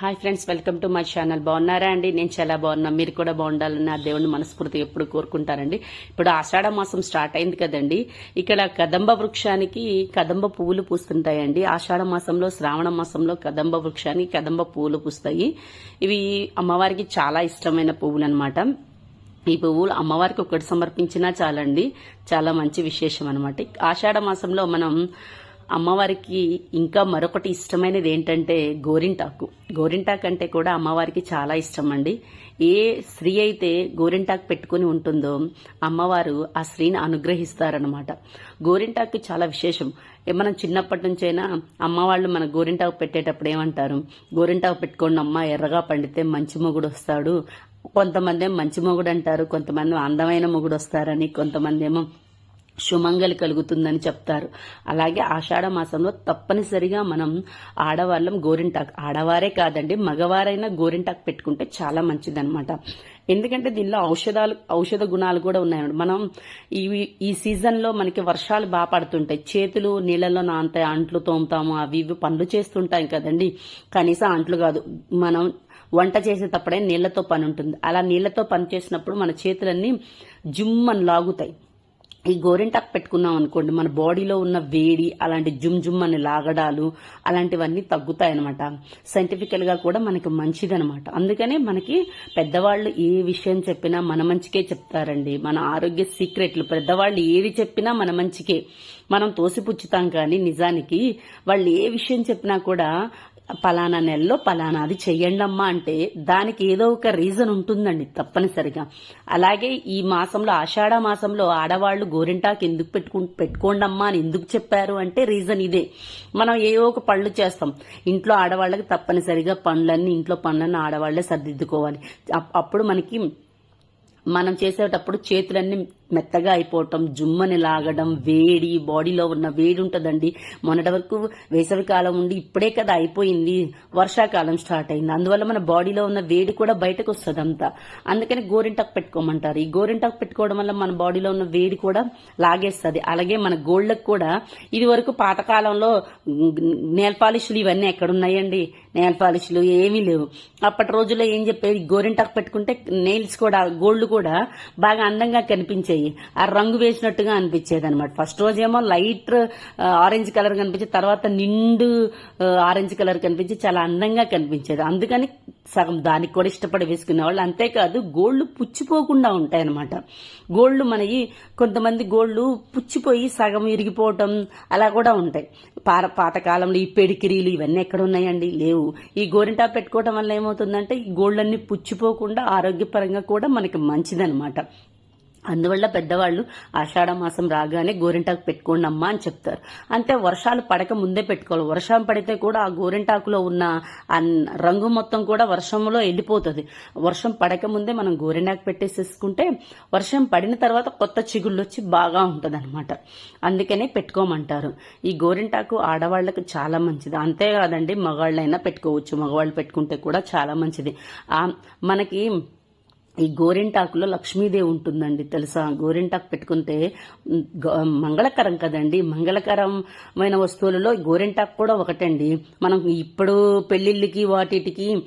Hi friends welcome to my channel బాగున్నారా అండి? నేను చాలా బాగున్నా. మీరు కూడా బాగుండాలని ఆ దేవుని మనస్ఫూర్తి ఎప్పుడు కోరుకుంటారండి ఇప్పుడు ఆషాఢ మాసం స్టార్ట్ అయింది కదండి. ఇక్కడ కదంబ వృక్షానికి కదంబ పువ్వులు పూస్తుంటాయండి. ఆషాఢ మాసంలో శ్రావణ మాసంలో కదంబ వృక్షానికి కదంబ పువ్వులు పూస్తాయి. ఇవి అమ్మవారికి చాలా ఇష్టమైన పువ్వులు అనమాట ఈ పువ్వులు అమ్మవారికి ఒకటి సమర్పించినా చాలండి. చాలా మంచి విశేషం అనమాట ఆషాఢ మాసంలో మనం అమ్మవారికి ఇంకా మరొకటి ఇష్టమైనది ఏంటంటే గోరింటాకు. గోరింటాకు అంటే కూడా అమ్మవారికి చాలా ఇష్టం అండి ఏ స్త్రీ అయితే గోరింటాకు పెట్టుకుని ఉంటుందో అమ్మవారు ఆ స్త్రీని అనుగ్రహిస్తారనమాట గోరింటాకు చాలా విశేషం. ఏ మనం చిన్నప్పటి నుంచైనా అమ్మ వాళ్ళు మన గోరింటాకు పెట్టేటప్పుడు ఏమంటారు? గోరింటాకు పెట్టుకోండి అమ్మ ఎర్రగా పండితే మంచి మొగుడు వస్తాడు. కొంతమంది మంచి మొగుడు అంటారు కొంతమంది అందమైన మొగుడు వస్తారని కొంతమంది ఏమో సుమంగలి కలుగుతుందని చెప్తారు. అలాగే ఆషాఢ మాసంలో తప్పనిసరిగా మనం ఆడవాళ్ళం గోరింటాకు. ఆడవారే కాదండి మగవారైనా గోరింటాకు పెట్టుకుంటే చాలా మంచిదన్నమాట. ఎందుకంటే దీనిలో ఔషధాలు ఔషధ గుణాలు కూడా ఉన్నాయన్నమాట. మనం ఈ ఈ సీజన్లో మనకి వర్షాలు బాగా పడుతుంటాయి. చేతులు నీళ్ళలో నాంతాయి అంట్లు తోముతాము అవి ఇవి పనులు చేస్తుంటాం కదండి. కనీసం అంట్లు కాదు మనం వంట చేసేటప్పుడే నీళ్ళతో పని ఉంటుంది. అలా నీళ్ళతో పని చేసినప్పుడు మన చేతులన్నీ జుమ్మని లాగుతాయి. ఈ గోరింటాకు పెట్టుకున్నాం అనుకోండి మన బాడీలో ఉన్న వేడి అలాంటి జుమ్ జుమ్ అనే లాగడాలు అలాంటివన్నీ తగ్గుతాయి అనమాట సైంటిఫికల్గా కూడా మనకి మంచిదనమాట అందుకనే మనకి పెద్దవాళ్ళు ఏ విషయం చెప్పినా మన మంచికే చెప్తారండి. మన ఆరోగ్య సీక్రెట్లు పెద్దవాళ్ళు ఏది చెప్పినా మన మంచికే. మనం తోసిపుచ్చుతాం కానీ నిజానికి వాళ్ళు ఏ విషయం చెప్పినా కూడా పలానా నెలలో పలానాది చెయ్యండమ్మా అంటే దానికి ఏదో ఒక రీజన్ ఉంటుందండి తప్పనిసరిగా. అలాగే ఈ మాసంలో ఆషాఢ మాసంలో ఆడవాళ్ళు గోరింటాకు ఎందుకు పెట్టుకు పెట్టుకోండమ్మా అని ఎందుకు చెప్పారు అంటే రీజన్ ఇదే. మనం ఏ ఒక పనులు చేస్తాం. ఇంట్లో ఆడవాళ్ళకి తప్పనిసరిగా పనులన్నీ ఇంట్లో పనులన్నీ ఆడవాళ్ళే సర్దిద్దుకోవాలి. అప్- అప్పుడు మనకి మనం చేసేటప్పుడు చేతులన్నీ మెత్తగా అయిపోవటం జుమ్మని లాగడం వేడి బాడీలో ఉన్న వేడి ఉంటుందండి. మొన్నటి వరకు వేసవి కాలం ఉండి ఇప్పుడే కదా అయిపోయింది. వర్షాకాలం స్టార్ట్ అయింది. అందువల్ల మన బాడీలో ఉన్న వేడి కూడా బయటకు వస్తుంది అంతా. అందుకని గోరింటాకు పెట్టుకోమంటారు. ఈ గోరింటాకు పెట్టుకోవడం వల్ల మన బాడీలో ఉన్న వేడి కూడా లాగేస్తుంది. అలాగే మన గోళ్ళకు కూడా ఇది వరకు పాతకాలంలో నేల్ పాలిష్లు ఇవన్నీ ఎక్కడున్నాయండి? నేల పాలిష్లు ఏమీ లేవు. అప్పటి రోజుల్లో ఏం చెప్పేది గోరింటాకు పెట్టుకుంటే నెయిల్స్ కూడా గోల్డ్ కూడా బాగా అందంగా కనిపించాయి. ఆ రంగు వేసినట్టుగా అనిపించేది అనమాట ఫస్ట్ రోజేమో లైట్ ఆరెంజ్ కలర్ కనిపించి తర్వాత నిండు ఆరెంజ్ కలర్ కనిపించి చాలా అందంగా కనిపించేది. అందుకని సగం దానికి కూడా ఇష్టపడి వేసుకునేవాళ్ళు. అంతేకాదు గోళ్ళు పుచ్చిపోకుండా ఉంటాయన్నమాట. గోళ్ళు మనకి కొంతమంది గోళ్ళు పుచ్చిపోయి సగం ఇరిగిపోవటం అలా కూడా ఉంటాయి. పాత పాతకాలంలో ఈ పెడికిరీలు ఇవన్నీ ఎక్కడ ఉన్నాయండి లేవు. ఈ గోరింటా పెట్టుకోవటం వల్ల ఏమవుతుందంటే ఈ గోళ్ళన్నీ పుచ్చిపోకుండా ఆరోగ్యపరంగా కూడా మనకి మంచిదనమాట అందువల్ల పెద్దవాళ్ళు ఆషాఢ మాసం రాగానే గోరింటాకు పెట్టుకోండి అమ్మా అని చెప్తారు. అంతే వర్షాలు పడక ముందే పెట్టుకోవాలి. వర్షం పడితే కూడా ఆ గోరింటాకులో ఉన్న ఆ రంగు మొత్తం కూడా వర్షంలో వెళ్ళిపోతుంది వర్షం పడక ముందే మనం గోరింటాకు పెట్టేసేసుకుంటే వర్షం పడిన తర్వాత కొత్త చిగుళ్ళు వచ్చి బాగా ఉంటుంది అనమాట అందుకనే పెట్టుకోమంటారు. ఈ గోరింటాకు ఆడవాళ్ళకు చాలా మంచిది. అంతేకాదండి మగవాళ్ళైనా పెట్టుకోవచ్చు. మగవాళ్ళు పెట్టుకుంటే కూడా చాలా మంచిది. ఆ మనకి ఈ గోరింటాకులో లక్ష్మీదేవి ఉంటుందండి తెలుసా? గోరింటాకు పెట్టుకుంటే గ- మంగళకరం కదండి. మంగళకరమైన వస్తువులలో ఈ గోరింటాకు కూడా ఒకటండి. మనం ఇప్పుడు పెళ్ళిళ్ళకి వాటికి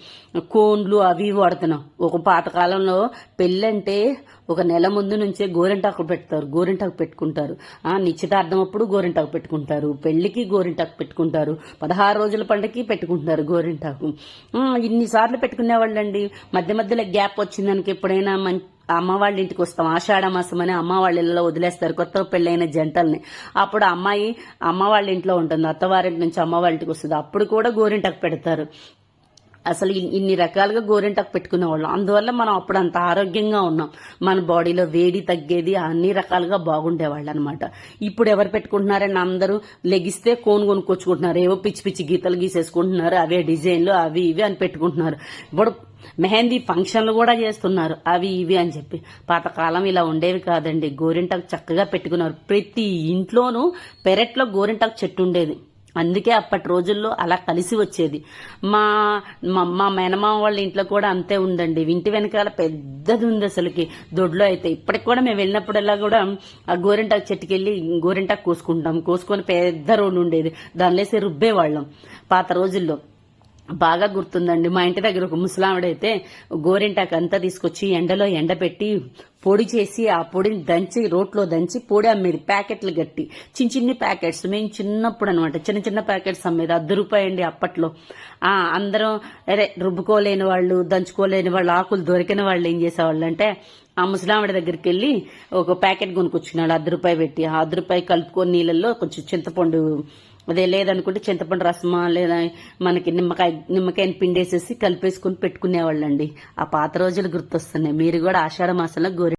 కోన్లు అవి వాడుతున్నాం. ఒక పాతకాలంలో పెళ్ళంటే ఒక నెల ముందు నుంచే గోరింటాకు పెడతారు గోరింటాకు పెట్టుకుంటారు. ఆ నిశ్చితార్థం అప్పుడు గోరింటాకు పెట్టుకుంటారు. పెళ్ళికి గోరింటాకు పెట్టుకుంటారు. పదహారు రోజుల పండగకి పెట్టుకుంటారు గోరింటాకు. ఇన్నిసార్లు పెట్టుకునే వాళ్ళండి మధ్య మధ్యలో గ్యాప్ వచ్చిందానికి ఎప్పుడైనా మం అమ్మ వాళ్ళ ఇంటికి వస్తాం. ఆషాఢ మాసం అని అమ్మ వాళ్ళ ఇళ్ళలో వదిలేస్తారు. కొత్త పెళ్ళైన జంటల్ని. అప్పుడు అమ్మాయి అమ్మ వాళ్ళ ఇంట్లో ఉంటుంది. అత్తవారింటి నుంచి అమ్మ వాళ్ళ ఇంటికి వస్తుంది. అప్పుడు కూడా గోరింటకు పెడతారు. అసలు ఇన్ని రకాలుగా గోరింటాకు పెట్టుకునే వాళ్ళం అందువల్ల మనం అప్పుడు అంత ఆరోగ్యంగా ఉన్నాం. మన బాడీలో వేడి తగ్గేది అన్ని రకాలుగా బాగుండేవాళ్ళు అనమాట ఇప్పుడు ఎవరు పెట్టుకుంటున్నారని అందరూ లెగిస్తే కోన్ కొనుక్కొచ్చుకుంటున్నారు. ఏవో పిచ్చి పిచ్చి గీతలు గీసేసుకుంటున్నారు. అవే డిజైన్లు అవి ఇవి అని పెట్టుకుంటున్నారు. ఇప్పుడు మెహందీ ఫంక్షన్లు కూడా చేస్తున్నారు. అవి ఇవి అని చెప్పి. పాతకాలం ఇలా ఉండేవి కాదండి. గోరింటాకు చక్కగా పెట్టుకున్నారు. ప్రతి ఇంట్లోనూ పెరట్లో గోరింటాకు చెట్టు ఉండేది. అందుకే అప్పటి రోజుల్లో అలా కలిసి వచ్చేది. మా మా- మేనమామ వాళ్ళ ఇంట్లో కూడా అంతే ఉందండి. ఇంటి వెనకాల పెద్దది ఉంది అసలుకి. దొడ్లో అయితే ఇప్పటికి కూడా మేము వెళ్ళినప్పుడల్లా కూడా ఆ గోరింటాకు చెట్టుకి వెళ్ళి గోరింటాకు కోసుకుంటాం. కోసుకొని పెద్ద రోడ్డు ఉండేది. దానిలో వేసి రుబ్బేవాళ్ళం పాత రోజుల్లో. బాగా గుర్తుందండి. మా ఇంటి దగ్గర ఒక ముసలావిడైతే గోరింటాకు అంతా తీసుకొచ్చి ఎండలో ఎండబెట్టి పొడి చేసి ఆ పొడిని దంచి రోట్లో దంచి పొడి అమ్మేది. ప్యాకెట్లు గట్టి. చిన్న చిన్ని ప్యాకెట్స్. మేము చిన్నప్పుడు అనమాట చిన్న చిన్న ప్యాకెట్స్ అమ్మేది. అర్ధ రూపాయి అండి అప్పట్లో. అందరం అరే రుబ్బుకోలేని వాళ్ళు దంచుకోలేని వాళ్ళు ఆకులు దొరికిన వాళ్ళు ఏం చేసేవాళ్ళు అంటే ఆ ముసలావిడ దగ్గరికి వెళ్ళి ఒక ప్యాకెట్ కొనుక్కొచ్చుకున్నాడు. అర్ధ రూపాయి పెట్టి. ఆ అర్ధ రూపాయి కలుపుకొని నీళ్ళల్లో కొంచెం చింతపండు అదే లేదనుకుంటే చింతపండు రసమా లేదా మనకి నిమ్మకాయ నిమ్మకాయని పిండేసేసి కలిపేసుకుని పెట్టుకునేవాళ్ళండి. ఆ పాత రోజులు గుర్తొస్తున్నాయి. మీరు కూడా ఆషాఢ మాసంలో గోరి